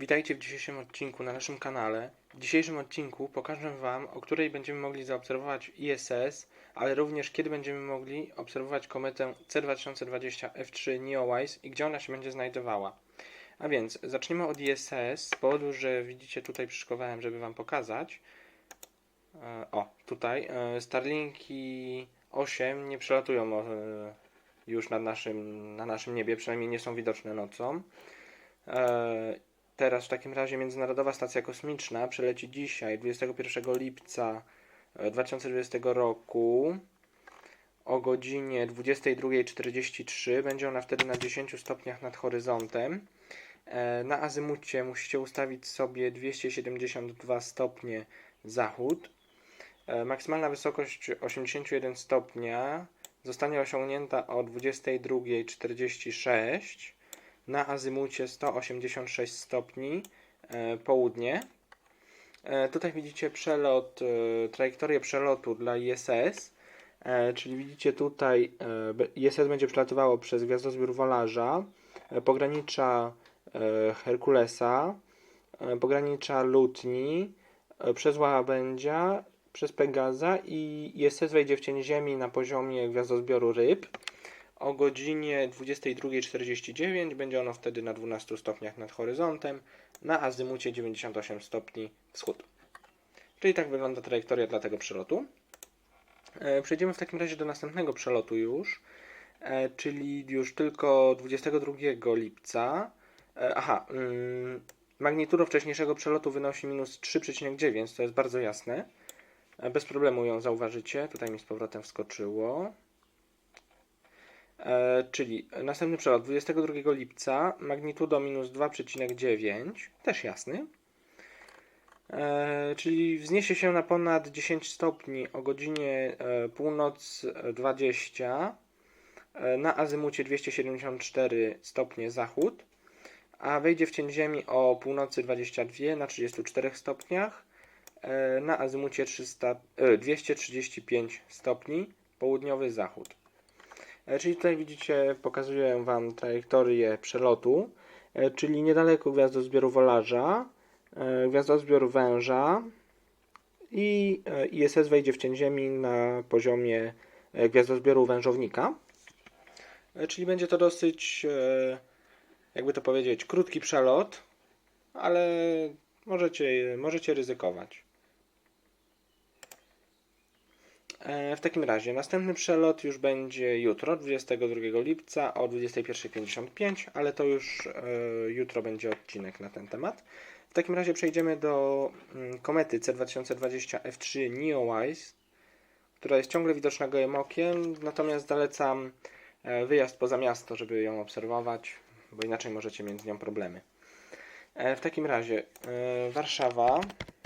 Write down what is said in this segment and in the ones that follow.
Witajcie w dzisiejszym odcinku na naszym kanale. W dzisiejszym odcinku pokażę Wam, o której będziemy mogli zaobserwować ISS, ale również kiedy będziemy mogli obserwować kometę C2020 F3 Neowise i gdzie ona się będzie znajdowała. A więc zaczniemy od ISS, z powodu, że widzicie tutaj przyszykowałem, żeby Wam pokazać. E, O, tutaj e, Starlinki 8 nie przelatują e, już nad naszym, na naszym niebie, przynajmniej nie są widoczne nocą. E, Teraz w takim razie Międzynarodowa Stacja Kosmiczna przeleci dzisiaj, 21 lipca e, 2020 roku o godzinie 22.43. Będzie ona wtedy na 10 stopniach nad horyzontem. E, Na azymucie musicie ustawić sobie 272 stopnie zachód. E, Maksymalna wysokość 81 stopnia zostanie osiągnięta o 22.46 na azymucie 186 stopni e, południe. E, tutaj widzicie przelot, e, trajektorię przelotu dla ISS, czyli widzicie tutaj ISS będzie przelatywało przez gwiazdozbiór Wolarza, pogranicza Herkulesa, pogranicza Lutni, przez Łabędzia, przez Pegaza i ISS wejdzie w cień Ziemi na poziomie gwiazdozbioru Ryb. O godzinie 22.49 będzie ono wtedy na 12 stopniach nad horyzontem, na azymucie 98 stopni wschód. Czyli tak wygląda trajektoria dla tego przelotu. E, Przejdziemy w takim razie do następnego przelotu już, e, czyli już tylko 22 lipca. E, Aha, mm, magnitudo wcześniejszego przelotu wynosi minus 3,9, to jest bardzo jasne. Bez problemu ją zauważycie. Tutaj mi z powrotem wskoczyło. E, czyli następny przelot 22 lipca, magnitudo minus 2,9, też jasny. E, czyli wzniesie się na ponad 10 stopni o godzinie e, północ 20 e, na azymucie 274 stopnie zachód, a wejdzie w cień Ziemi o północy 22 na 34 stopniach na azymucie 300, e, 235 stopni południowy zachód. E, Czyli tutaj widzicie, pokazuję Wam trajektorię przelotu, e, czyli niedaleko gwiazdozbioru Wolarza, e, gwiazdozbiór Węża i ISS wejdzie w cień Ziemi na poziomie gwiazdozbioru Wężownika. Czyli będzie to dosyć, jakby to powiedzieć, krótki przelot, ale możecie, możecie ryzykować. E, W takim razie następny przelot już będzie jutro, 22 lipca o 21.55, ale to już e, jutro będzie odcinek na ten temat. W takim razie przejdziemy do mm, komety C2020 F3 Neowise, która jest ciągle widoczna gołym okiem, natomiast zalecam e, wyjazd poza miasto, żeby ją obserwować, bo inaczej możecie mieć z nią problemy. E, W takim razie e, Warszawa, E,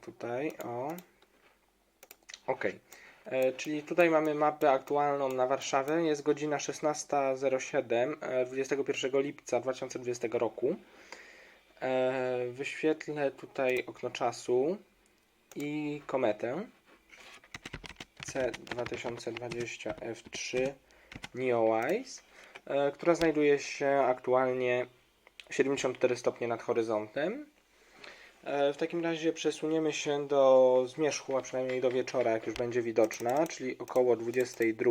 tutaj, o. Ok. E, Czyli tutaj mamy mapę aktualną na Warszawę. Jest godzina 16.07 e, 21 lipca 2020 roku. E, Wyświetlę tutaj okno czasu i kometę C2020 F3 Neowise, e, która znajduje się aktualnie 74 stopnie nad horyzontem. E, W takim razie przesuniemy się do zmierzchu, a przynajmniej do wieczora, jak już będzie widoczna, czyli około 22.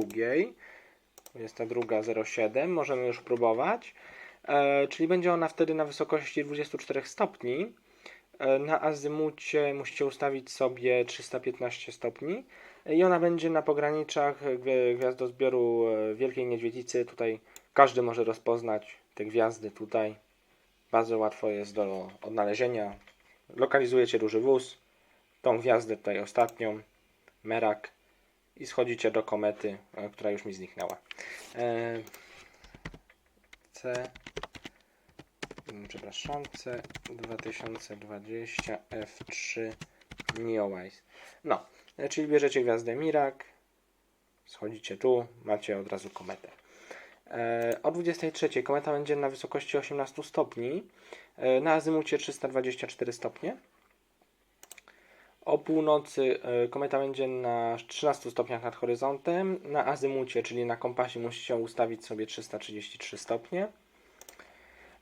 22.07. Możemy już próbować. E, Czyli będzie ona wtedy na wysokości 24 stopni. E, Na azymucie musicie ustawić sobie 315 stopni. I ona będzie na pograniczach gwi- gwiazdozbioru Wielkiej Niedźwiedzicy. Tutaj każdy może rozpoznać te gwiazdy tutaj. Bardzo łatwo jest do odnalezienia lokalizujecie duży wóz, tą gwiazdę tutaj ostatnią, Merak i schodzicie do komety, e, która już mi zniknęła. E, C mm, przepraszam, C 2020 F3 Neowise. No, e, czyli bierzecie gwiazdę Mirak, schodzicie tu, macie od razu kometę. E, O 23 kometa będzie na wysokości 18 stopni, e, na azymucie 324 stopnie. O północy e, kometa będzie na 13 stopniach nad horyzontem, na azymucie, czyli na kompasie musicie ustawić sobie 333 stopnie.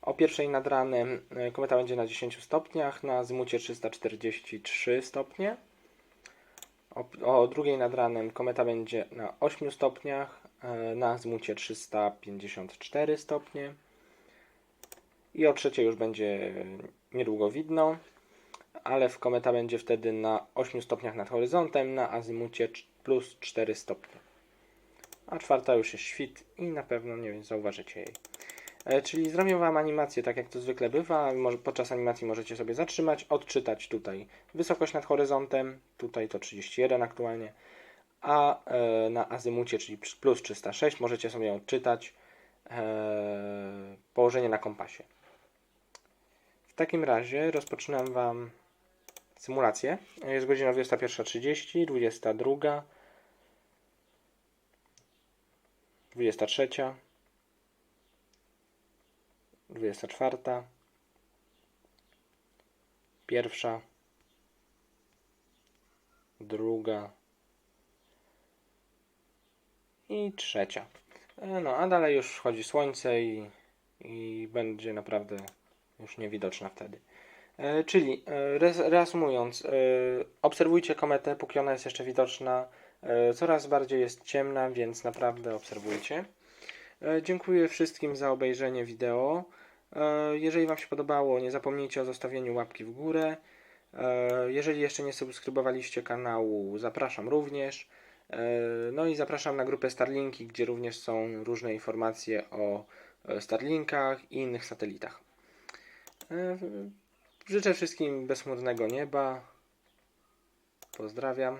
O pierwszej nad ranem kometa będzie na 10 stopniach, na azymucie 343 stopnie. O, o drugiej nad ranem kometa będzie na 8 stopniach, na azymucie 354 stopnie. I o trzeciej już będzie niedługo widno, ale w kometa będzie wtedy na 8 stopniach nad horyzontem, na azymucie plus 4 stopnie. A czwarta już jest świt i na pewno nie zauważycie jej. E, Czyli zrobię Wam animację tak jak to zwykle bywa. Może, podczas animacji możecie sobie zatrzymać, odczytać tutaj wysokość nad horyzontem, tutaj to 31 aktualnie, a e, na azymucie, czyli plus 306, możecie sobie odczytać e, położenie na kompasie. W takim razie rozpoczynam Wam symulację. Jest godzina 21.30, 22, 23, 24, pierwsza, druga i trzecia. E, No, a dalej już wchodzi słońce i, i będzie naprawdę już niewidoczna wtedy. E, Czyli e, reasumując, e, obserwujcie kometę, póki ona jest jeszcze widoczna. E, Coraz bardziej jest ciemna, więc naprawdę obserwujcie. E, Dziękuję wszystkim za obejrzenie wideo. E, Jeżeli Wam się podobało, nie zapomnijcie o zostawieniu łapki w górę. E, Jeżeli jeszcze nie subskrybowaliście kanału, zapraszam również. E, No i zapraszam na grupę Starlinki, gdzie również są różne informacje o e, Starlinkach i innych satelitach. E, Życzę wszystkim bezchmurnego nieba. Pozdrawiam.